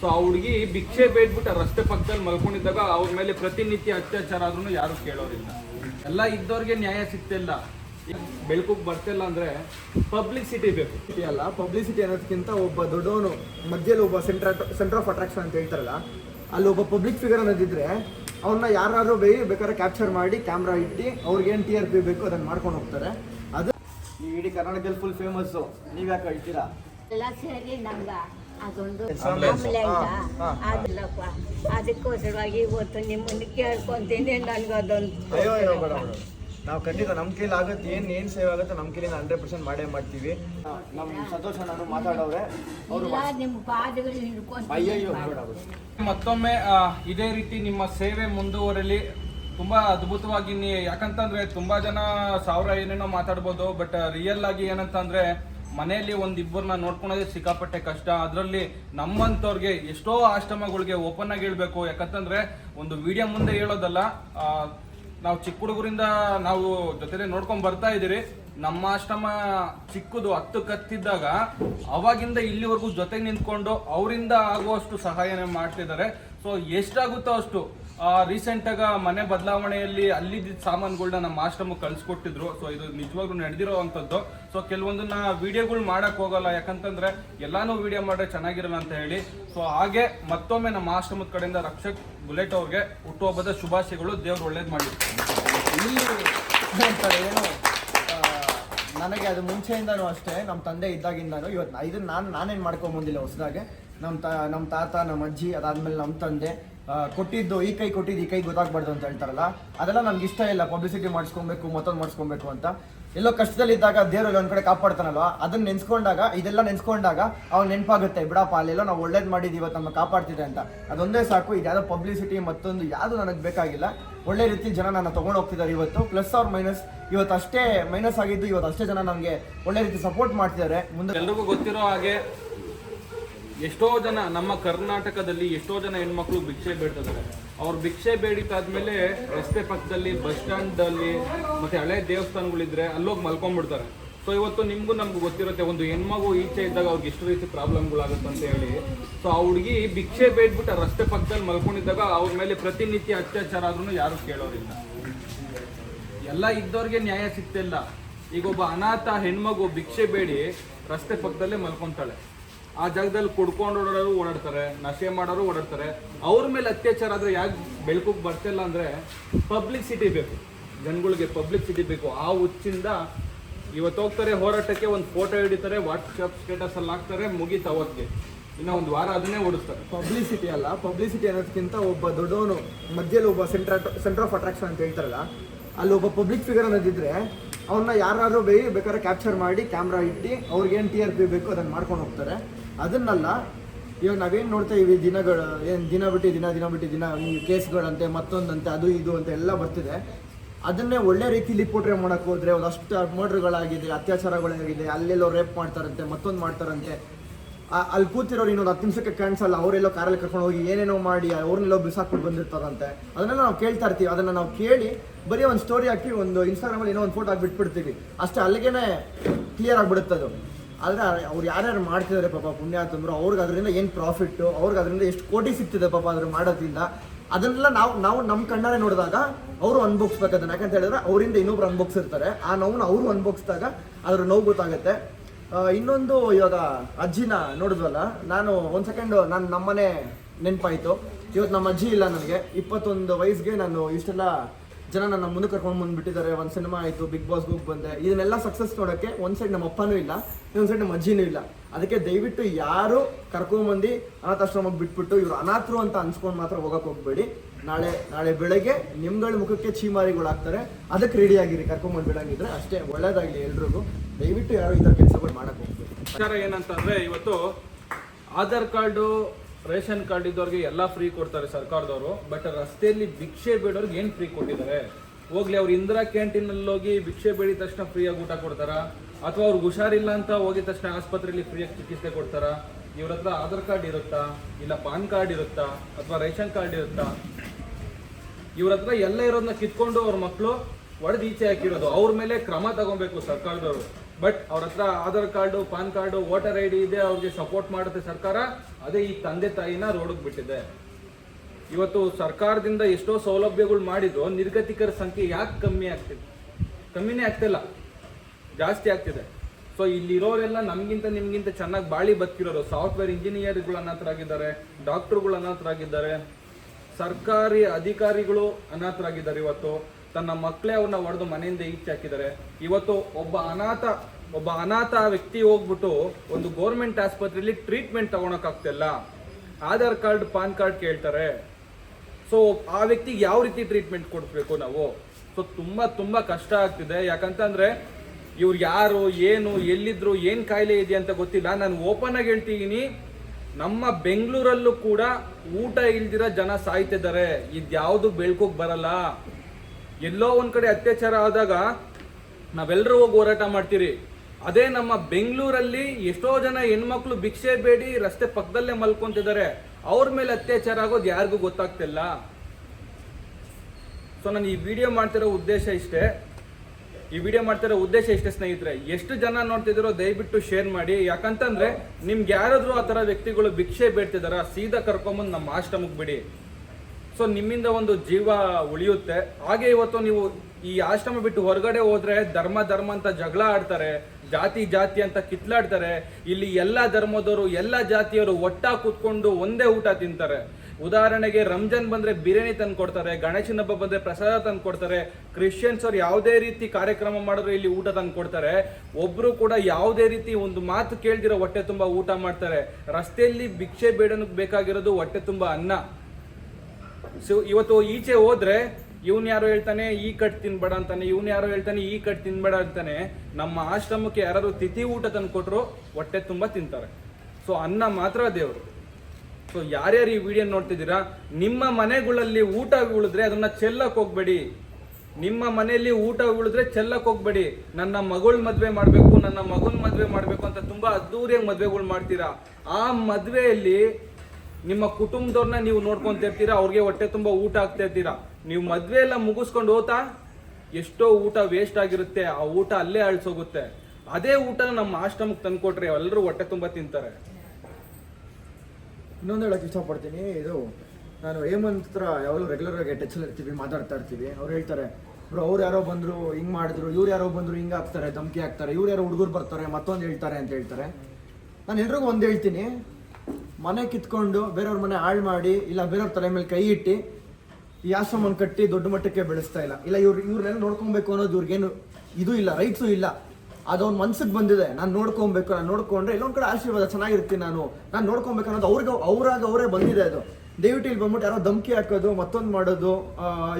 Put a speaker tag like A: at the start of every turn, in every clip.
A: So ಆ ಹುಡುಗಿ ಭಿಕ್ಷೆ ಬೇಡ್ಬಿಟ್ಟು ರಸ್ತೆ ಪಕ್ಕದಲ್ಲಿ ಮಲ್ಕೊಂಡಿದ್ದಾಗ ಅವ್ರ ಮೇಲೆ ಪ್ರತಿನಿತ್ಯ ಅತ್ಯಾಚಾರ ಆದ್ರೂ ಯಾರು ಕೇಳೋರಿಲ್ಲ. ಎಲ್ಲ ಇದ್ದವ್ರಿಗೆ ನ್ಯಾಯ ಸಿಗ್ತಿಲ್ಲ ಬೆಳಕಿಗೆ ಬರ್ತಿಲ್ಲ ಅಂದ್ರೆ ಪಬ್ಲಿಸಿಟಿ ಬೇಕು.
B: ಅಲ್ಲ ಪಬ್ಲಿಸಿಟಿ ಅನ್ನೋದಕ್ಕಿಂತ ಒಬ್ಬ ದೊಡ್ಡವನು ಮಧ್ಯದಲ್ಲಿ ಒಬ್ಬ ಸೆಂಟರ್ ಸೆಂಟರ್ ಆಫ್ ಅಟ್ರಾಕ್ಷನ್ ಅಂತ ಹೇಳ್ತಾರಲ್ಲ ಅಲ್ಲಿ ಒಬ್ಬ ಪಬ್ಲಿಕ್ ಫಿಗರ್ ಅನ್ನೋದಿದ್ರೆ ಅವನ್ನ ಯಾರಾದ್ರೂ ಬೈ ಬೇಕಾದ್ರೆ ಕ್ಯಾಪ್ಚರ್ ಮಾಡಿ ಕ್ಯಾಮ್ರಾ ಇಟ್ಟು ಅವ್ರಿಗೆ ಏನು ಟಿ ಆರ್ ಪಿ ಬೇಕು ಅದನ್ನ ಮಾಡ್ಕೊಂಡು ಹೋಗ್ತಾರೆ. ಅದು ಈ ಇಡೀ ಕರ್ನಾಟಕದಲ್ಲಿ ಫುಲ್ ಫೇಮಸ್ಸು ನೀವ್ಯಾಕೆ ಹೇಳ್ತೀರಾ?
C: ಎಲ್ಲ ಸೇರಿ ನಮ್ಗ ಅದೊಂದು
B: ಹಾ, ಹಾ.
C: ಅದಲ್ಲಪ್ಪ. ಅದಕ್ಕೋಸ್ಕರವಾಗಿ ಇವತ್ತು ನಿಮ್ಮನ್ನ ಕೇಳ್ಕೊಂತೀನಿ. ನನ್ಗೆ ಅದೊಂದು.
B: ನಾವು ಖಂಡಿತ ನಮ್ಮ ಕೈಲಿ ಆಗುತ್ತೆ. ಏನು ಏನು ಸೇವ್ ಆಗುತ್ತೆ ನಮ್ಮ ಕೈಲಿ ಹಂಡ್ರೆಡ್ ಪರ್ಸೆಂಟ್ ಮಾಡೇ ಮಾಡ್ತೀವಿ. ನಮ್ಮ ಸಂತೋಷ ನಾನು ಮಾತಾಡೋರೆ.
A: ಮತ್ತೊಮ್ಮೆ ಇದೇ ರೀತಿ ನಿಮ್ಮ ಸೇವೆ ಮುಂದುವರಲಿ. ತುಂಬಾ ಅದ್ಭುತವಾಗಿ ನೀ ಯಾಕಂತಂದ್ರೆ ತುಂಬಾ ಜನ ಸಾವಿರ ಏನೇನೋ ಮಾತಾಡ್ಬೋದು ಬಟ್ ರಿಯಲ್ ಆಗಿ ಏನಂತಂದ್ರೆ ಮನೆಯಲ್ಲಿ ಒಂದ್ ಇಬ್ಬರನ್ನ ನೋಡ್ಕೊಳೋದೇ ಸಿಕ್ಕಾಪಟ್ಟೆ ಕಷ್ಟ. ಅದರಲ್ಲಿ ನಮ್ಮಂಥವ್ರಿಗೆ ಎಷ್ಟೋ ಆಶ್ರಮಗಳಿಗೆ ಓಪನ್ ಆಗಿ ಹೇಳ್ಬೇಕು. ಯಾಕಂತಂದ್ರೆ ಒಂದು ವಿಡಿಯೋ ಮುಂದೆ ಹೇಳೋದಲ್ಲ ನಾವು ಚಿಕ್ಕ ಹುಡುಗರಿಂದ ನಾವು ಜೊತೆಲೆ ನೋಡ್ಕೊಂಡು ಬರ್ತಾ ಇದೀರಿ ನಮ್ಮ ಆಶ್ರಮ ಚಿಕ್ಕದು, ಹತ್ತು ಕತ್ತಿದ್ದಾಗ ಅವಾಗಿಂದ ಇಲ್ಲಿವರೆಗೂ ಜೊತೆಗೆ ನಿಂತ್ಕೊಂಡು ಅವರಿಂದ ಆಗುವಷ್ಟು ಸಹಾಯನೇ ಮಾಡ್ತಿದ್ದಾರೆ. ಸೊ ಎಷ್ಟಾಗುತ್ತೋ ಅಷ್ಟು ರೀಸೆಂಟ್ ಆಗ ಮನೆ ಬದಲಾವಣೆಯಲ್ಲಿ ಅಲ್ಲಿದ್ದ ಸಾಮಾನುಗಳನ್ನ ನಮ್ಮ ಆಶ್ರಮಕ್ಕೆ ಕಳ್ಸಿಕೊಟ್ಟಿದ್ರು. ಸೊ ಇದು ನಿಜವಾಗ್ಲೂ ನಡೆದಿರೋವಂಥದ್ದು ಸೊ ಕೆಲವೊಂದನ್ನ ವಿಡಿಯೋಗಳು ಮಾಡಕ್ ಹೋಗಲ್ಲ. ಯಾಕಂತಂದ್ರೆ ಎಲ್ಲಾನು ವಿಡಿಯೋ ಮಾಡ್ರೆ ಚೆನ್ನಾಗಿರಲ್ಲ ಅಂತ ಹೇಳಿ. ಸೊ ಹಾಗೆ ಮತ್ತೊಮ್ಮೆ ನಮ್ಮ ಆಶ್ರಮದ ಕಡೆಯಿಂದ ರಕ್ಷಕ್ ಬುಲೆಟ್ ಅವ್ರಿಗೆ ಹುಟ್ಟುಹಬ್ಬದ ಶುಭಾಶಯಗಳು. ದೇವ್ರು ಒಳ್ಳೇದು ಮಾಡಿ
B: ಏನು ನನಗೆ ಅದು ಮುಂಚೆಯಿಂದನೂ ಅಷ್ಟೇ, ನಮ್ಮ ತಂದೆ ಇದ್ದಾಗಿಂದನೂ ಇವತ್ತು ಇದನ್ನ ನಾನು ನಾನೇನು ಮಾಡ್ಕೊಂಬಂದಿಲ್ಲ ಹೊಸದಾಗೆ. ನಮ್ಮ ತಾ ನಮ್ಮ ತಾತ, ನಮ್ಮ ಅಜ್ಜಿ, ಅದಾದಮೇಲೆ ನಮ್ಮ ತಂದೆ ಕೊಟ್ಟಿದ್ದು, ಈ ಕೈ ಕೊಟ್ಟಿದ್ದು, ಈ ಕೈ ಗೊತ್ತಾಗ್ಬಾರ್ದು ಅಂತ ಹೇಳ್ತಾರಲ್ಲ? ಅದೆಲ್ಲ ನಮ್ಗೆ ಇಷ್ಟ ಇಲ್ಲ. ಪಬ್ಲಿಸಿಟಿ ಮಾಡಿಸ್ಕೊಬೇಕು, ಮತ್ತೊಂದು ಮಾಡಿಸ್ಕೊಬೇಕು ಅಂತ. ಎಲ್ಲೋ ಕಷ್ಟದಲ್ಲಿದ್ದಾಗ ದೇವ್ರಿಗೆ ಒಂದ್ ಕಡೆ ಕಾಪಾಡ್ತಾನಲ್ವಾ? ಅದನ್ನ ನೆನ್ಸ್ಕೊಂಡಾಗ, ಇದೆಲ್ಲ ನೆನ್ಸ್ಕೊಂಡಾಗ ಅವ್ನು ನೆನಪಾಗುತ್ತೆ. ಬಿಡಪ್ಪ, ಅಲ್ಲೆಲ್ಲೋ ನಾವು ಒಳ್ಳೇದು ಮಾಡಿದ್ದು ಇವತ್ತು ನಮ್ಮ ಕಾಪಾಡ್ತಿದೆ ಅಂತ. ಅದೊಂದೇ ಸಾಕು. ಇದ್ಯಾವುದೋ ಪಬ್ಲಿಸಿಟಿ ಮತ್ತೊಂದು ಯಾವುದು ನನಗೆ ಬೇಕಾಗಿಲ್ಲ. ಒಳ್ಳೆ ರೀತಿ ಜನ ನನ್ನ ತಗೊಂಡು ಹೋಗ್ತಿದ್ದಾರೆ ಇವತ್ತು. ಪ್ಲಸ್ ಅವ್ರ ಮೈನಸ್ ಇವತ್ತು ಅಷ್ಟೇ ಮೈನಸ್ ಆಗಿದ್ದು ಇವತ್ತು ಅಷ್ಟೇ ಜನ ನನಗೆ ಒಳ್ಳೆ ರೀತಿ ಸಪೋರ್ಟ್ ಮಾಡ್ತಿದ್ದಾರೆ. ಮುಂದೆ
A: ಎಲ್ರಿಗೂ ಗೊತ್ತಿರೋ ಹಾಗೆ ಎಷ್ಟೋ ಜನ ನಮ್ಮ ಕರ್ನಾಟಕದಲ್ಲಿ ಎಷ್ಟೋ ಜನ ಹೆಣ್ಮಕ್ಳು ಭಿಕ್ಷೆ ಬೇಡ್ತಿದ್ದಾರೆ. ಅವ್ರು ಭಿಕ್ಷೆ ಬೇಡಿತಾದ್ಮೇಲೆ ರಸ್ತೆ ಪಕ್ಕದಲ್ಲಿ ಬಸ್ ಸ್ಟ್ಯಾಂಡಲ್ಲಿ ಮತ್ತೆ ಹಳೆ ದೇವಸ್ಥಾನಗಳಿದ್ರೆ ಅಲ್ಲೋಗಿ ಮಲ್ಕೊಂಡ್ಬಿಡ್ತಾರೆ. ಸೊ ಇವತ್ತು ನಿಮಗೂ ನಮ್ಗೆ ಗೊತ್ತಿರುತ್ತೆ, ಒಂದು ಹೆಣ್ಮಗು ಈಚೆ ಇದ್ದಾಗ ಅವ್ರಿಗೆ ಎಷ್ಟು ರೀತಿ ಪ್ರಾಬ್ಲಮ್ಗಳಾಗುತ್ತೆ ಅಂತ ಹೇಳಿ. ಸೊ ಆ ಹುಡುಗಿ ಭಿಕ್ಷೆ ಬೇಡ್ಬಿಟ್ಟು ರಸ್ತೆ ಪಕ್ಕದಲ್ಲಿ ಮಲ್ಕೊಂಡಿದ್ದಾಗ ಅವ್ರ ಮೇಲೆ ಪ್ರತಿನಿತ್ಯ ಅತ್ಯಾಚಾರ ಆದ್ರೂ ಯಾರು ಕೇಳೋರಿಲ್ಲ. ಎಲ್ಲ ಇದ್ದವ್ರಿಗೆ ನ್ಯಾಯ ಸಿಗ್ತಿಲ್ಲ. ಈಗ ಒಬ್ಬ ಅನಾಥ ಹೆಣ್ಮಗು ಭಿಕ್ಷೆ ಬೇಡಿ ರಸ್ತೆ ಪಕ್ಕದಲ್ಲೇ ಮಲ್ಕೊಂತಾಳೆ. ಆ ಜಾಗದಲ್ಲಿ ಕುಡ್ಕೊಂಡು ಓಡಾಡೋರು ಓಡಾಡ್ತಾರೆ, ನಶೆ ಮಾಡೋರು ಓಡಾಡ್ತಾರೆ. ಅವ್ರ ಮೇಲೆ ಅತ್ಯಾಚಾರ ಆದರೆ ಯಾಕೆ ಬೆಳಕಿಗೆ ಬರ್ತಿಲ್ಲ ಪಬ್ಲಿಕ್ ಸಿಟಿ ಬೇಕು. ಜನಗಳಿಗೆ ಪಬ್ಲಿಸಿಟಿ ಬೇಕು. ಆ ಹುಚ್ಚಿಂದ ಇವತ್ತು ಹೋಗ್ತಾರೆ, ಹೋರಾಟಕ್ಕೆ ಒಂದು ಫೋಟೋ ಹಿಡಿತಾರೆ ವಾಟ್ಸಪ್ ಸ್ಟೇಟಸಲ್ಲಿ ಹಾಕ್ತಾರೆ, ಮುಗೀತು ಅವತ್ತಿಗೆ ಇನ್ನು ಒಂದು ವಾರ ಅದನ್ನೇ ಓಡಿಸ್ತಾರೆ.
B: ಪಬ್ಲಿಸಿಟಿ ಅಲ್ಲ ಪಬ್ಲಿಸಿಟಿ ಅನ್ನೋದಕ್ಕಿಂತ ಒಬ್ಬ ದೊಡ್ಡವನು, ಮಧ್ಯದಲ್ಲಿ ಒಬ್ಬ ಸೆಂಟ್ರ ಸೆಂಟರ್ ಆಫ್ ಅಟ್ರಾಕ್ಷನ್ ಅಂತ ಹೇಳ್ತಾರಲ್ಲ, ಅಲ್ಲಿ ಒಬ್ಬ ಪಬ್ಲಿಕ್ ಫಿಗರ್ ಅನ್ನೋದಿದ್ರೆ ಅವನ್ನ ಯಾರಾದರೂ ಬೈ ಬೇಕಾದ್ರೆ ಕ್ಯಾಪ್ಚರ್ ಮಾಡಿ ಕ್ಯಾಮ್ರಾ ಇಟ್ಟು ಅವ್ರಿಗೆ ಏನು ಟಿ ಆರ್ ಪಿ ಬೇಕು, ಅದನ್ನ ಮಾಡ್ಕೊಂಡು ಹೋಗ್ತಾರೆ. ಅದನ್ನಲ್ಲ, ಇವಾಗ ನಾವೇನು ನೋಡ್ತಾ ಇವಿ ದಿನಗಳು, ಏನು ದಿನ ಬಿಟ್ಟು ದಿನ ದಿನ ಬಿಟ್ಟು ದಿನ, ಈ ಕೇಸ್ಗಳಂತೆ, ಮತ್ತೊಂದಂತೆ, ಅದು ಇದು ಅಂತ ಎಲ್ಲ ಬರ್ತಿದೆ. ಅದನ್ನೇ ಒಳ್ಳೆ ರೀತಿಲಿ ಪೋಟ್ರೆ ಮಾಡಕ್ ಹೋದ್ರೆ ಒಂದಷ್ಟು ಮರ್ಡರ್ಗಳಾಗಿದೆ, ಅತ್ಯಾಚಾರಗಳಾಗಿದೆ, ಅಲ್ಲೆಲ್ಲೋ ರೇಪ್ ಮಾಡ್ತಾರಂತೆ, ಮತ್ತೊಂದು ಮಾಡ್ತಾರಂತೆ. ಅಲ್ಲಿ ಕೂತಿರೋರು ಇನ್ನೊಂದು ಹತ್ತು ನಿಮಿಷಕ್ಕೆ ಕಾಣಿಸಲ್ಲ, ಅವರೆಲ್ಲೋ ಕಾರಲ್ಲಿ ಕರ್ಕೊಂಡು ಹೋಗಿ ಏನೇನೋ ಮಾಡಿ, ಅವ್ರನ್ನೆಲ್ಲೋ ಬಿಸಾಕ್ಬಿಟ್ಟು ಬಂದಿರ್ತಾರಂತೆ. ಅದನ್ನೆಲ್ಲ ನಾವು ಕೇಳ್ತಾ ಇರ್ತೀವಿ. ಅದನ್ನ ನಾವು ಕೇಳಿ, ಬರೀ ಒಂದು ಸ್ಟೋರಿ ಹಾಕಿ ಒಂದು ಇನ್ಸ್ಟಾಗ್ರಾಮಲ್ಲಿ ಏನೋ ಒಂದು ಫೋಟೋ ಹಾಕಿ ಬಿಟ್ಬಿಡ್ತೀವಿ. ಅಷ್ಟೇ, ಅಲ್ಲಿಗೇನೆ ಕ್ಲಿಯರ್ ಆಗಿಬಿಡುತ್ತೆ ಅದು ಆದರೆ ಅವ್ರು ಯಾರ್ಯಾರು ಮಾಡ್ತಿದ್ದಾರೆ ಪಾಪ ಪುಣ್ಯ ಅಂತಂದ್ರು, ಅವ್ರಿಗೆ ಅದರಿಂದ ಏನು ಪ್ರಾಫಿಟ್ಟು ಅವ್ರಿಗೆ ಅದರಿಂದ ಎಷ್ಟು ಕೋಟಿ ಸಿಗ್ತಿದೆ ಪಾಪ ಅದ್ರ ಮಾಡೋದ್ರಿಂದ, ಅದನ್ನೆಲ್ಲ ನಾವು ನಾವು ನಮ್ಮ ಕಣ್ಣಾರೆ ನೋಡಿದಾಗ ಅವರು ಅನ್ಭೋಗಿಸ್ಬೇಕು ಅದನ್ನ ಯಾಕಂತ ಹೇಳಿದ್ರೆ ಅವರಿಂದ ಇನ್ನೊಬ್ರು ಅನ್ಭೋಗಿಸಿರ್ತಾರೆ ಆ ನೋವನ್ನ ಅವರು ಅನ್ಭೋಗಿಸಿದಾಗ ಅದ್ರ ನೋವು ಗೊತ್ತಾಗುತ್ತೆ. ಇನ್ನೊಂದು ಇವಾಗ ಅಜ್ಜಿನ ನೋಡಿದ್ವಲ್ಲ, ನಾನು ಒಂದು ಸೆಕೆಂಡ್ ನಾನು ನಮ್ಮನೆ ನೆನಪಾಯಿತು. ಇವತ್ತು ನಮ್ಮ ಅಜ್ಜಿ ಇಲ್ಲ ನನಗೆ. ಇಪ್ಪತ್ತೊಂದು ವಯಸ್ಸಿಗೆ ನಾನು ಇಷ್ಟೆಲ್ಲ ಜನ ನನ್ನ ಮುಂದೆ ಕರ್ಕೊಂಡು ಬಂದ್ಬಿಟ್ಟಿದ್ದಾರೆ. ಒಂದು ಸಿನಿಮಾ ಆಯಿತು ಬಿಗ್ ಬಾಸ್ ಬಂದೆ. ಇದನ್ನೆಲ್ಲ ಸಕ್ಸಸ್ ನೋಡೋಕ್ಕೆ ಒಂದು ಸೈಡ್ ನಮ್ಮ ಅಪ್ಪನೂ ಇಲ್ಲ, ಇನ್ನೊಂದು ಸೈಡ್ ನಮ್ಮ ಅಜ್ಜಿನೂ ಇಲ್ಲ. ಅದಕ್ಕೆ ದಯವಿಟ್ಟು ಯಾರು ಕರ್ಕೊಂಬಂದು ಅನಾಥಾಶ್ರಮಕ್ಕೆ ಬಿಟ್ಬಿಟ್ಟು ಇವರು ಅನಾಥರು ಅಂತ ಅನ್ಸ್ಕೊಂಡು ಮಾತ್ರ ಹೋಗಕ್ಕೆ ಹೋಗ್ಬೇಡಿ. ನಾಳೆ ನಾಳೆ ಬೆಳಗ್ಗೆ ನಿಮ್ಗಳ ಮುಖಕ್ಕೆ ಚೀಮಾರಿಗಳು ಹಾಕ್ತಾರೆ ಅದಕ್ಕೆ ರೆಡಿ ಆಗಿರಿ. ಕರ್ಕೊಂಬಂದು ಬಿಡಂಗಿದ್ರೆ ಅಷ್ಟೇ ಒಳ್ಳೇದಾಗಲಿ ಎಲ್ರಿಗೂ. ದಯವಿಟ್ಟು ಯಾರು ಈ ಥರ ಕೆಲಸಗಳು ಮಾಡಕ್ಕೆ
A: ವಿಚಾರ ಏನಂತಂದ್ರೆ, ಇವತ್ತು ಆಧಾರ್ ಕಾರ್ಡು ರೇಷನ್ ಕಾರ್ಡ್ ಇದ್ದವ್ರಿಗೆ ಎಲ್ಲ ಫ್ರೀ ಕೊಡ್ತಾರೆ ಸರ್ಕಾರದವರು ಬಟ್ ರಸ್ತೆಯಲ್ಲಿ ಭಿಕ್ಷೆ ಬೇಡೋರ್ಗೆ ಏನು ಫ್ರೀ ಕೊಟ್ಟಿದ್ದಾರೆ? ಹೋಗ್ಲಿ, ಅವ್ರು ಇಂದಿರಾ ಕ್ಯಾಂಟೀನಲ್ಲಿ ಹೋಗಿ ಭಿಕ್ಷೆ ಬೇಡಿದ ತಕ್ಷಣ ಫ್ರೀಯಾಗಿ ಊಟ ಕೊಡ್ತಾರ? ಅಥವಾ ಅವ್ರಿಗೆ ಹುಷಾರಿಲ್ಲ ಅಂತ ಹೋಗಿದ ತಕ್ಷಣ ಆಸ್ಪತ್ರೆಯಲ್ಲಿ ಫ್ರೀಯಾಗಿ ಚಿಕಿತ್ಸೆ ಕೊಡ್ತಾರ? ಇವ್ರ ಹತ್ರ ಆಧಾರ್ ಕಾರ್ಡ್ ಇರುತ್ತಾ? ಇಲ್ಲ ಪಾನ್ ಕಾರ್ಡ್ ಇರುತ್ತಾ? ಅಥವಾ ರೇಷನ್ ಕಾರ್ಡ್ ಇರುತ್ತಾ? ಇವ್ರ ಹತ್ರ ಎಲ್ಲ ಇರೋದನ್ನ ಕಿತ್ಕೊಂಡು ಅವ್ರ ಮಕ್ಕಳು ಒಡೆದು ಈಚೆ ಹಾಕಿರೋದು. ಅವ್ರ ಮೇಲೆ ಕ್ರಮ ತಗೊಬೇಕು ಸರ್ಕಾರದವರು. ಬಟ್ ಅವ್ರ ಹತ್ರ Aadhaar card, PAN card voter I D ಇದೆ, ಅವ್ರಿಗೆ ಸಪೋರ್ಟ್ ಮಾಡುತ್ತೆ ಸರ್ಕಾರ. ಅದೇ ಈ ತಂದೆ ತಾಯಿನ ರೋಡಿಗೆ ಬಿಟ್ಟಿದೆ. ಇವತ್ತು ಸರ್ಕಾರದಿಂದ ಎಷ್ಟೋ ಸೌಲಭ್ಯಗಳು ಮಾಡಿದ್ರು, ನಿರ್ಗತಿಕರ ಸಂಖ್ಯೆ ಯಾಕೆ ಕಮ್ಮಿ ಆಗ್ತಿದೆ? ಕಮ್ಮಿನೇ ಆಗ್ತಿಲ್ಲ. ಜಾಸ್ತಿ ಆಗ್ತಿದೆ. ಸೊ ಇಲ್ಲಿರೋರೆಲ್ಲ ನಮಗಿಂತ ನಿಮ್ಗಿಂತ ಚೆನ್ನಾಗಿ ಬಾಳಿ ಬದುಕಿರೋರು ಸಾಫ್ಟ್ವೇರ್ ಇಂಜಿನಿಯರ್ಗಳು ಅನಾಥರಾಗಿದ್ದಾರೆ ಡಾಕ್ಟರ್ಗಳು ಅನಾಥರಾಗಿದ್ದಾರೆ, ಸರ್ಕಾರಿ ಅಧಿಕಾರಿಗಳು ಅನಾಥರಾಗಿದ್ದಾರೆ ಇವತ್ತು. ತನ್ನ ಮಕ್ಕಳೇ ಅವ್ರನ್ನ ಹೊಡೆದು ಮನೆಯಿಂದ ಈಚೆ ಹಾಕಿದ್ದಾರೆ. ಇವತ್ತು ಒಬ್ಬ ಅನಾಥ ಒಬ್ಬ ಅನಾಥ ವ್ಯಕ್ತಿ ಹೋಗ್ಬಿಟ್ಟು ಒಂದು ಗೌರ್ಮೆಂಟ್ ಆಸ್ಪತ್ರೆಯಲ್ಲಿ ಟ್ರೀಟ್ಮೆಂಟ್ ತಗೊಳಕ್ಕಾಗ್ತಿಲ್ಲ. ಆಧಾರ್ ಕಾರ್ಡ್ ಪಾನ್ ಕಾರ್ಡ್ ಕೇಳ್ತಾರೆ. ಸೊ ಆ ವ್ಯಕ್ತಿಗೆ ಯಾವ ರೀತಿ ಟ್ರೀಟ್ಮೆಂಟ್ ಕೊಡಬೇಕು ನಾವು? ಸೊ ತುಂಬಾ ತುಂಬಾ ಕಷ್ಟ ಆಗ್ತಿದೆ. ಯಾಕಂತಂದ್ರೆ ಇವ್ರು ಯಾರು, ಏನು, ಎಲ್ಲಿದ್ರು, ಏನು ಕಾಯಿಲೆ ಇದೆ ಅಂತ ಗೊತ್ತಿಲ್ಲ. ನಾನು ಓಪನ್ ಆಗಿ ಹೇಳ್ತಿದ್ದೀನಿ, ನಮ್ಮ ಬೆಂಗಳೂರಲ್ಲೂ ಕೂಡ ಊಟ ಇಲ್ದಿರ ಜನ ಸಾಯ್ತಿದ್ದಾರೆ. ಇದ್ಯಾವುದು ಬೆಳ್ಕೋಕ್ ಬರಲ್ಲ. ಎಲ್ಲೋ ಒಂದು ಕಡೆ ಅತ್ಯಾಚಾರ ಆದಾಗ ನಾವೆಲ್ಲರೂ ಹೋಗಿ ಹೋರಾಟ ಮಾಡ್ತೀರಿ. ಅದೇ ನಮ್ಮ ಬೆಂಗಳೂರಲ್ಲಿ ಎಷ್ಟೋ ಜನ ಹೆಣ್ಮಕ್ಳು ಭಿಕ್ಷೆ ಬೇಡಿ ರಸ್ತೆ ಪಕ್ಕದಲ್ಲೇ ಮಲ್ಕೊಂತಿದ್ದಾರೆ. ಅವ್ರ ಮೇಲೆ ಅತ್ಯಾಚಾರ ಆಗೋದು ಯಾರಿಗೂ ಗೊತ್ತಾಗ್ತಿಲ್ಲ. ಸೊ ನಾನು ಈ ವಿಡಿಯೋ ಮಾಡ್ತಿರೋ ಉದ್ದೇಶ ಇಷ್ಟೇ. ಈ ವಿಡಿಯೋ ಮಾಡ್ತಿರೋ ಉದ್ದೇಶ ಇಷ್ಟೇ ಸ್ನೇಹಿತರೆ. ಎಷ್ಟು ಜನ ನೋಡ್ತಿದ್ದೀರೋ ದಯವಿಟ್ಟು ಶೇರ್ ಮಾಡಿ. ಯಾಕಂತಂದ್ರೆ ನಿಮ್ಗೆ ಯಾರಾದ್ರೂ ಆ ಥರ ವ್ಯಕ್ತಿಗಳು ಭಿಕ್ಷೆ ಬೇಡ್ತಿದಾರ ಸೀದಾ ಕರ್ಕೊಂಬಂದು ನಮ್ಮ ಆಶ್ರಮಕ್ಕೆ ಬಿಡಿ. ಸೊ ನಿಮ್ಮಿಂದ ಒಂದು ಜೀವ ಉಳಿಯುತ್ತೆ. ಹಾಗೆ ಇವತ್ತು ನೀವು ಈ ಆಶ್ರಮ ಬಿಟ್ಟು ಹೊರಗಡೆ ಹೋದ್ರೆ ಧರ್ಮ ಧರ್ಮ ಅಂತ ಜಗಳ ಆಡ್ತಾರೆ, ಜಾತಿ ಜಾತಿ ಅಂತ ಕಿತ್ಲಾಡ್ತಾರೆ. ಇಲ್ಲಿ ಎಲ್ಲ ಧರ್ಮದವರು ಎಲ್ಲ ಜಾತಿಯವರು ಒಟ್ಟಾ ಕೂತ್ಕೊಂಡು ಒಂದೇ ಊಟ ತಿಂತಾರೆ. ಉದಾಹರಣೆಗೆ ರಂಜಾನ್ ಬಂದ್ರೆ ಬಿರಿಯಾನಿ ತಂದು ಕೊಡ್ತಾರೆ, ಗಣೇಶನ ಹಬ್ಬ ಬಂದ್ರೆ ಪ್ರಸಾದ ತಂದು ಕೊಡ್ತಾರೆ. ಕ್ರಿಶ್ಚಿಯನ್ಸ್ ಅವ್ರು ಯಾವುದೇ ರೀತಿ ಕಾರ್ಯಕ್ರಮ ಮಾಡಿದ್ರು ಇಲ್ಲಿ ಊಟ ತಂದು ಕೊಡ್ತಾರೆ. ಒಬ್ರು ಕೂಡ ಯಾವುದೇ ರೀತಿ ಒಂದು ಮಾತು ಕೇಳ್ದಿರೋ ಹೊಟ್ಟೆ ತುಂಬಾ ಊಟ ಮಾಡ್ತಾರೆ. ರಸ್ತೆಯಲ್ಲಿ ಭಿಕ್ಷೆ ಬೇಡನಕ್ಕೆ ಬೇಕಾಗಿರೋದು ಹೊಟ್ಟೆ ತುಂಬಾ ಅನ್ನ. ಇವತ್ತು ಈಚೆ ಹೋದ್ರೆ ಇವನ್ ಯಾರು ಹೇಳ್ತಾನೆ, ಈ ಕಟ್ ತಿನ್ಬೇಡ ಅಂತಾನೆ, ಇವನ್ ಯಾರು ಹೇಳ್ತಾನೆ, ಈ ಕಟ್ ತಿನ್ಬೇಡ ಅಂತಾನೆ. ನಮ್ಮ ಆಶ್ರಮಕ್ಕೆ ಯಾರಾದ್ರೂ ತಿಥಿ ಊಟ ತಂದು ಕೊಟ್ರು ಹೊಟ್ಟೆ ತುಂಬಾ ತಿಂತಾರೆ. ಸೊ ಅನ್ನ ಮಾತ್ರ ದೇವರು. ಸೊ ಯಾರ್ಯಾರು ಈ ವಿಡಿಯೋ ನೋಡ್ತಿದ್ದೀರಾ, ನಿಮ್ಮ ಮನೆಗಳಲ್ಲಿ ಊಟ ಉಳಿದ್ರೆ ಅದನ್ನ ಚೆಲ್ಲಕ್ ಹೋಗ್ಬೇಡಿ. ನಿಮ್ಮ ಮನೆಯಲ್ಲಿ ಊಟ ಉಳಿದ್ರೆ ಚೆಲ್ಲಕ್ ಹೋಗ್ಬೇಡಿ. ನನ್ನ ಮಗಳ ಮದ್ವೆ ಮಾಡ್ಬೇಕು, ನನ್ನ ಮಗನ ಮದ್ವೆ ಮಾಡ್ಬೇಕು ಅಂತ ತುಂಬಾ ಅದ್ದೂರಿಯಾಗಿ ಮದ್ವೆಗಳು ಮಾಡ್ತೀರಾ. ಆ ಮದ್ವೆಯಲ್ಲಿ ನಿಮ್ಮ ಕುಟುಂಬದವ್ರನ್ನ ನೀವು ನೋಡ್ಕೊಂತ ಇರ್ತೀರಾ, ಅವ್ರಿಗೆ ಹೊಟ್ಟೆ ತುಂಬಾ ಊಟ ಆಗ್ತಾ ಇರ್ತೀರಾ? ನೀವು ಮದ್ವೆ ಎಲ್ಲ ಮುಗಿಸ್ಕೊಂಡು ಹೋತಾ? ಎಷ್ಟೋ ಊಟ ವೇಸ್ಟ್ ಆಗಿರುತ್ತೆ, ಆ ಊಟ ಅಲ್ಲೇ ಅಳ್ಸೋಗುತ್ತೆ. ಅದೇ ಊಟ ನಮ್ಮ ಆಶ್ರಮಕ್ಕೆ ತಂದ್ಕೊಟ್ರೆ ಎಲ್ಲರೂ ಹೊಟ್ಟೆ ತುಂಬಾ ತಿಂತಾರೆ.
B: ಇನ್ನೊಂದು ಹೇಳಕ್ಕೆ ಇಷ್ಟಪಡ್ತೀನಿ, ಇದು ನಾನು ಹೇಮಂತ್ ಹತ್ರ ಯಾವಾಗಲೂ ರೆಗ್ಯುಲರ್ ಆಗಿ ಟಚಲ್ಲಿ ಇರ್ತೀವಿ, ಮಾತಾಡ್ತಾ ಇರ್ತೀವಿ. ಅವ್ರು ಹೇಳ್ತಾರೆ, ಬ್ರೋ, ಅವ್ರು ಯಾರೋ ಬಂದ್ರು, ಹಿಂಗ್ ಮಾಡಿದ್ರು, ಇವ್ರು ಯಾರೋ ಬಂದ್ರು, ಹಿಂಗ್ ಹಾಕ್ತಾರೆ, ಧಮಕಿ ಹಾಕ್ತಾರೆ, ಇವ್ರು ಯಾರೋ ಹುಡುಗರು ಬರ್ತಾರೆ, ಮತ್ತೊಂದು ಹೇಳ್ತಾರೆ ಅಂತ ಹೇಳ್ತಾರೆ. ನಾನು ಎಲ್ರಿಗೂ ಒಂದು ಹೇಳ್ತೀನಿ ಮನೆ ಕಿತ್ಕೊಂಡು ಬೇರೆಯವ್ರ ಮನೆ ಹಾಳು ಮಾಡಿ, ಇಲ್ಲ ಬೇರೆಯವ್ರ ತಲೆ ಮೇಲೆ ಕೈ ಇಟ್ಟು ಈ ಆಶ್ರಮವನ್ನು ಕಟ್ಟಿ ದೊಡ್ಡ ಮಟ್ಟಕ್ಕೆ ಬೆಳೆಸ್ತಾ ಇಲ್ಲ. ಇಲ್ಲ, ಇವ್ರು ಇವ್ರನ್ನೆಲ್ಲ ನೋಡ್ಕೊಬೇಕು ಅನ್ನೋದು ಇವ್ರಿಗೇನು ಇದು ಇಲ್ಲ ರೈಟ್ಸು ಇಲ್ಲ. ಅದೊಂದು ಮನ್ಸಿಗೆ ಬಂದಿದೆ. ನಾನು ನೋಡ್ಕೊಬೇಕು, ನಾನು ನೋಡ್ಕೊಂಡ್ರೆ ಇಲ್ಲೊಂದು ಕಡೆ ಆಶೀರ್ವಾದ ಚೆನ್ನಾಗಿರ್ತೀನಿ ನಾನು. ನಾನು ನೋಡ್ಕೊಬೇಕು ಅನ್ನೋದು ಅವ್ರಿಗೆ ಅವ್ರಾಗ ಅವರೇ ಬಂದಿದೆ ಅದು. ದಯವಿಟ್ಟು ಇಲ್ಲಿ ಬಂದ್ಬಿಟ್ಟು ಯಾರೋ ಧಮಕಿ ಹಾಕೋದು, ಮತ್ತೊಂದು ಮಾಡೋದು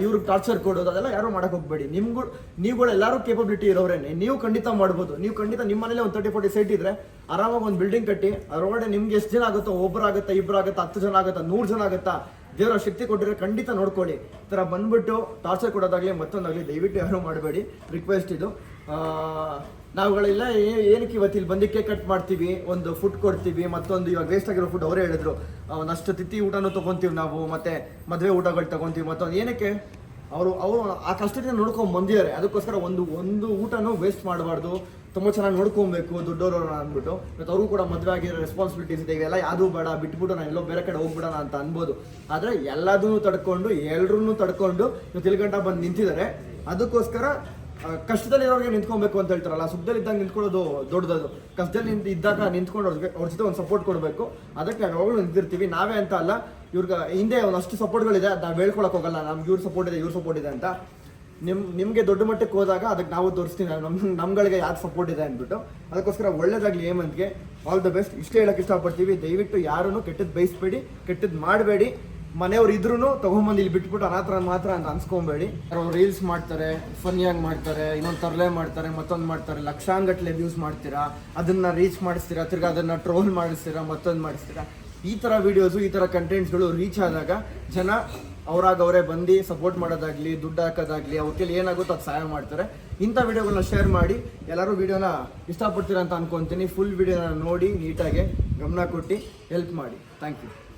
B: ಇವ್ರಿಗೆ ಟಾರ್ಚರ್ ಕೊಡೋದು, ಅದೆಲ್ಲ ಯಾರು ಮಾಡಕ್ಕೆ ಹೋಗ್ಬೇಡಿ. ನಿಮ್ಗಳು ನೀವುಗಳು ಎಲ್ಲರೂ ಕೇಪಬಿಲಿಟಿ ಇರೋರೇನೆ ನೀವು ಖಂಡಿತ ಮಾಡ್ಬೋದು. ನೀವು ಖಂಡಿತ ನಿಮ್ಮ ಮನೇಲಿ ಒಂದು ತರ್ಟಿ ಫೋರ್ಟಿ ಸೈಟ್ ಇದ್ರೆ ಆರಾಮಾಗಿ ಒಂದು ಬಿಲ್ಡಿಂಗ್ ಕಟ್ಟಿ, ಅದರೊಳಗಡೆ ನಿಮ್ಗೆ ಎಷ್ಟು ಜನ ಆಗುತ್ತೋ ಒಬ್ಬರಾಗುತ್ತಾ ಇಬ್ಬರಾಗುತ್ತಾ ಹತ್ತು ಜನ ಆಗುತ್ತಾ, ನೂರು ಜನ ಆಗುತ್ತಾ, ದೇವರ ಶಕ್ತಿ ಕೊಟ್ಟಿದ್ರೆ ಖಂಡಿತ ನೋಡ್ಕೊಳ್ಳಿ. ಈ ಥರ ಬಂದ್ಬಿಟ್ಟು ಟಾರ್ಚರ್ ಕೊಡೋದಾಗಲಿ ಮತ್ತೊಂದಾಗಲಿ ದಯವಿಟ್ಟು ಯಾರು ಮಾಡಬೇಡಿ. ರಿಕ್ವೆಸ್ಟ್ ಇದು. ನಾವುಗಳೆಲ್ಲ ಏನಕ್ಕೆ ಇವತ್ತು ಇಲ್ಲಿ ಬಂದು ಕೇಕ್ ಕಟ್ ಮಾಡ್ತೀವಿ? ಒಂದು ಫುಡ್ ಕೊಡ್ತೀವಿ, ಮತ್ತೊಂದು ಇವಾಗ ವೇಸ್ಟ್ ಆಗಿರೋ ಫುಡ್ ಅವರೇ ಹೇಳಿದ್ರು. ಒಂದಷ್ಟು ತಿಥಿ ಊಟನೂ ತೊಗೊಂತೀವಿ ನಾವು, ಮತ್ತೆ ಮದುವೆ ಊಟಗಳು ತಗೊಂತೀವಿ, ಮತ್ತೊಂದು ಏನಕ್ಕೆ? ಅವರು ಅವರು ಆ ಕಷ್ಟದಿಂದ ನೋಡ್ಕೊಂಡು ಬಂದಿದ್ದಾರೆ. ಅದಕ್ಕೋಸ್ಕರ ಒಂದು ಒಂದು ಊಟನೂ ವೇಸ್ಟ್ ಮಾಡಬಾರ್ದು. ತುಂಬ ಚೆನ್ನಾಗಿ ನೋಡ್ಕೊಬೇಕು ದೊಡ್ಡವರು ಅಂದ್ಬಿಟ್ಟು. ಮತ್ತು ಅವ್ರಿಗೂ ಕೂಡ ಮದುವೆ ಆಗಿರೋ ರೆಸ್ಪಾನ್ಸಿಬಿಲಿಟೀಸ್ ಇದೆ. ಇವೆಲ್ಲ ಯಾವುದು ಬೇಡ ಬಿಟ್ಬಿಟ್ಟು ನಾನು ಎಲ್ಲೋ ಬೇರೆ ಕಡೆ ಹೋಗ್ಬಿಡೋಣ ಅಂತ ಅನ್ಬೋದು. ಆದರೆ ಎಲ್ಲದನ್ನೂ ತಡ್ಕೊಂಡು ಎಲ್ರೂ ತಡ್ಕೊಂಡು ಇವತ್ತು ಇಲ್ಲಿ ಗಂಟ ಬಂದು ನಿಂತಿದ್ದಾರೆ. ಅದಕ್ಕೋಸ್ಕರ ಕಷ್ಟದಲ್ಲಿರೋರಿಗೆ ನಿಂತ್ಕೊಬೇಕು ಅಂತ ಹೇಳ್ತಾರಲ್ಲ ಸುಖದಲ್ಲಿ ಇದ್ದಾಗ ನಿಂತ್ಕೊಳ್ಳೋದು ದೊಡ್ಡದು ಕಷ್ಟದಲ್ಲಿ ನಿಂತು ಇದ್ದಾಗ ನಿಂತ್ಕೊಂಡು ಅವ್ರಿಗೆ ಅವ್ರ ಜೊತೆ ಒಂದು ಸಪೋರ್ಟ್ ಕೊಡಬೇಕು. ಅದಕ್ಕೆ ನಾವು ಯಾವಾಗಲೂ ನಿಂತಿರ್ತೀವಿ. ನಾವೇ ಅಂತ ಅಲ್ಲ, ಇವ್ರಿಗೆ ಹಿಂದೆ ಒಂದಷ್ಟು ಸಪೋರ್ಟ್ಗಳಿದೆ ಅದು ನಾವು ಹೇಳ್ಕೊಳಕ್ಕೆ ಹೋಗಲ್ಲ. ನಮ್ಗೆ ಇವ್ರ ಸಪೋರ್ಟ್ ಇದೆ, ಇವ್ರ ಸಪೋರ್ಟ್ ಇದೆ ಅಂತ. ನಿಮ್ ನಿಮಗೆ ದೊಡ್ಡ ಮಟ್ಟಕ್ಕೆ ಹೋದಾಗ ಅದಕ್ಕೆ ನಾವು ತೋರಿಸ್ತೀವಿ. ನಮ್ ನಮ್ಗಳಿಗೆ ಯಾರು ಸಪೋರ್ಟ್ ಇದೆ ಅಂದ್ಬಿಟ್ಟು. ಅದಕ್ಕೋಸ್ಕರ ಒಳ್ಳೇದಾಗಲಿ ಹೇಮಂತ್ಗೆ. ಆಲ್ ದ ಬೆಸ್ಟ್ ಇಷ್ಟೇ ಹೇಳಕ್ಕೆ ಇಷ್ಟಪಡ್ತೀವಿ. ದಯವಿಟ್ಟು ಯಾರನ್ನು ಕೆಟ್ಟದ್ದು ಬಯಸ್ಬೇಡಿ ಕೆಟ್ಟದ್ದು ಮಾಡಬೇಡಿ. ಮನೆಯವ್ರು ಇದ್ರೂ ತಗೊಂಬಂದು ಇಲ್ಲಿ ಬಿಟ್ಬಿಟ್ಟು ಅನಾಥರ ಮಾತ್ರ ಅಂತ ಅನ್ಸ್ಕೊಬೇಡಿ. ಅವ್ರು ರೀಲ್ಸ್ ಮಾಡ್ತಾರೆ ಫನ್ನಿಯಾಗಿ ಮಾಡ್ತಾರೆ, ಇನ್ನೊಂದು ತರಲೆ ಮಾಡ್ತಾರೆ, ಮತ್ತೊಂದು ಮಾಡ್ತಾರೆ, ಲಕ್ಷಾಂಗಟ್ಲೆ ವ್ಯೂಸ್ ಮಾಡ್ತೀರಾ, ಅದನ್ನ ರೀಚ್ ಮಾಡಿಸ್ತೀರಾ, ತಿರ್ಗಿ ಅದನ್ನ ಟ್ರೋಲ್ ಮಾಡಿಸ್ತೀರಾ, ಮತ್ತೊಂದು ಮಾಡಿಸ್ತೀರಾ. ಈ ಥರ ವೀಡಿಯೋಸು ಈ ಥರ ಕಂಟೆಂಟ್ಸ್ಗಳು ರೀಚ್ ಆದಾಗ ಜನ ಅವ್ರಾಗ ಅವರೇ ಬಂದು ಸಪೋರ್ಟ್ ಮಾಡೋದಾಗ್ಲಿ, ದುಡ್ಡು ಹಾಕೋದಾಗ್ಲಿ, ಅವ್ರ ಕೈಲಿ ಏನಾಗುತ್ತೋ ಅದು ಸಹಾಯ ಮಾಡ್ತಾರೆ. ಇಂಥ ವಿಡಿಯೋಗಳನ್ನ ಶೇರ್ ಮಾಡಿ, ಎಲ್ಲರೂ ವಿಡಿಯೋನ ಇಷ್ಟಪಡ್ತೀರಾ ಅಂತ ಅನ್ಕೊಂತೀನಿ. ಫುಲ್ ವಿಡಿಯೋನ ನೋಡಿ, ನೀಟಾಗಿ ಗಮನ ಕೊಟ್ಟು ಹೆಲ್ಪ್ ಮಾಡಿ. Thank you